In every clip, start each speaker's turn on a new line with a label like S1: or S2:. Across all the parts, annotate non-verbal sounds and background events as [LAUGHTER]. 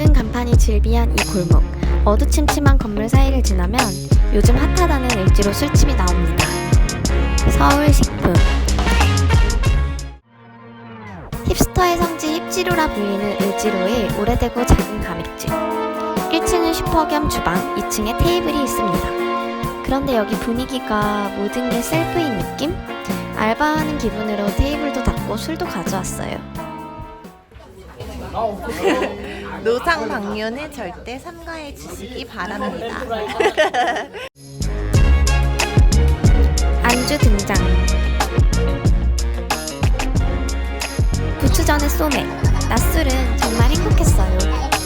S1: 작은 간판이 즐비한 이 골목. 어두침침한 건물 사이를 지나면 요즘 핫하다는 을지로 술집이 나옵니다. 서울식품. 힙스터의 성지 힙지로라 불리는 을지로의 오래되고 작은 가맥집. 1층은 슈퍼 겸 주방, 2층에 테이블이 있습니다. 그런데 여기 분위기가 모든 게 셀프인 느낌? 알바하는 기분으로 테이블도 닫고 술도 가져왔어요. [LAUGHS]
S2: 노상 방뇨는 절대 삼가해 주시기 바랍니다.
S1: 안주 등장. 부추전의 소맥. 낮술은 정말 행복했어요.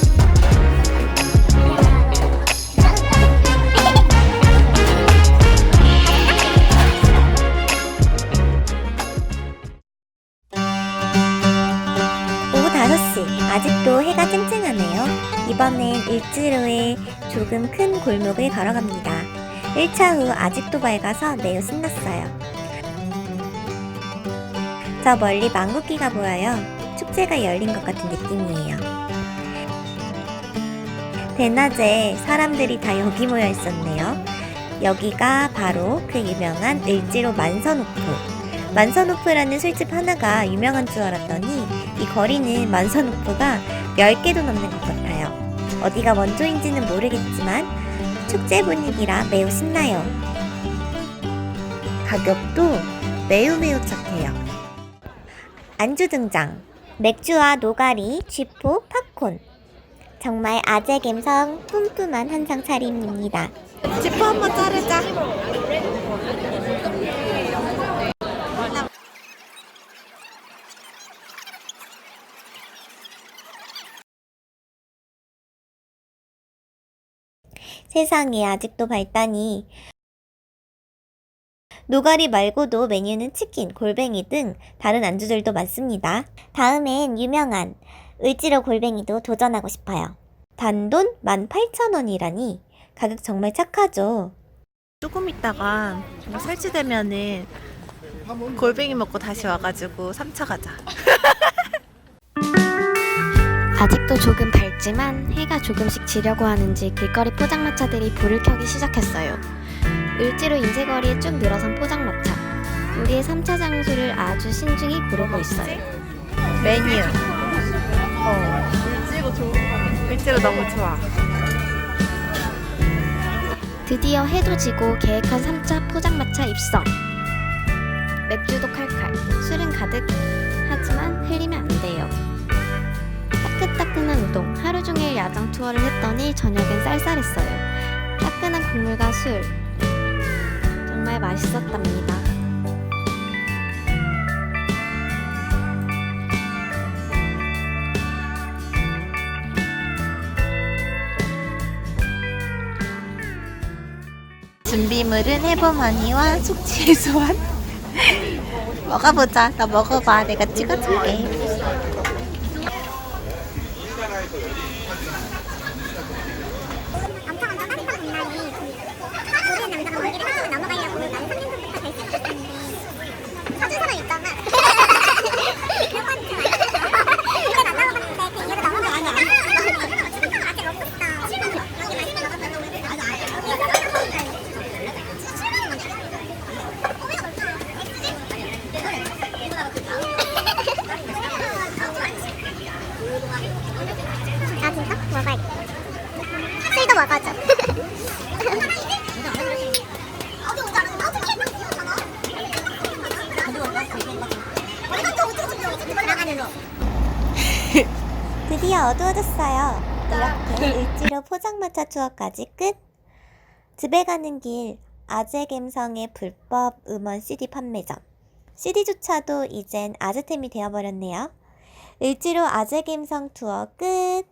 S3: 아직도 해가 쨍쨍하네요. 이번엔 일지로의 조금 큰 골목을 걸어갑니다. 1차 후 아직도 밝아서 매우 신났어요. 저 멀리 망국기가 보여요. 축제가 열린 것 같은 느낌이에요. 대낮에 사람들이 다 여기 모여 있었네요. 여기가 바로 그 유명한 을지로 만선호프. 만선호프라는 술집 하나가 유명한 줄 알았더니 이 거리는 만선호프가 10개도 넘는 것 같아요. 어디가 원조인지는 모르겠지만 축제 분위기라 매우 신나요. 가격도 매우 매우 착해요. 안주 등장. 맥주와 노가리, 쥐포, 팝콘. 정말 아재 감성 뿜뿜한 한상 차림입니다.
S2: 지퍼 한번 자르자.
S3: 세상에 아직도 밝다니. 노가리 말고도 메뉴는 치킨, 골뱅이 등 다른 안주들도 많습니다. 다음엔 유명한 을지로 골뱅이도 도전하고 싶어요. 단돈 18,000원이라니 가격 정말 착하죠.
S2: 조금 있다가 뭐 설치되면은 골뱅이 먹고 다시 와가지고 3차 가자. [LAUGHS]
S1: 아직도 조금 밝지만 해가 조금씩 지려고 하는지 길거리 포장마차들이 불을 켜기 시작했어요. 을지로 인쇄거리에 쭉 늘어선 포장마차. 우리의 3차 장소를 아주 신중히 고르고 있어요.
S2: 메뉴. 어. 을지로 좋은 거 을지로 너무 좋아.
S1: 드디어 해도 지고 계획한 3차 포장마차 입성. 맥주도 칼칼, 술은 가득. 하지만 흘리면 안 돼요. 따끈따끈한 우동, 하루 종일 야장 투어를 했더니 저녁엔 쌀쌀했어요. 따끈한 국물과 술. 정말 맛있었답니다.
S2: 준비물은 해보머니와 숙취 소환. 먹어보자. 나 먹어봐. 내가 찍어줄게.
S3: 엄청 엄청 따뜻한 공간이 모든 남자가 거기를 한번 넘어가려고 나는 3년전부터 결심했었는데 사준 사람 있잖아 몇 번째 이건 안 나와봤는데 그 이유로 넘어가야 돼 치즈빵 아직 먹고 싶다 치즈빵 여기 맛있게 먹었는데 맞아 아 진짜? 먹어야겠다 술도 먹어줘. 드디어 어두워졌어요. 이렇게 을지로 포장마차 투어까지 끝. 집에 가는 길 아재 갬성의 불법 음원 CD 판매점. CD조차도 이젠 아재템이 되어버렸네요. 을지로 아재 갬성 투어 끝.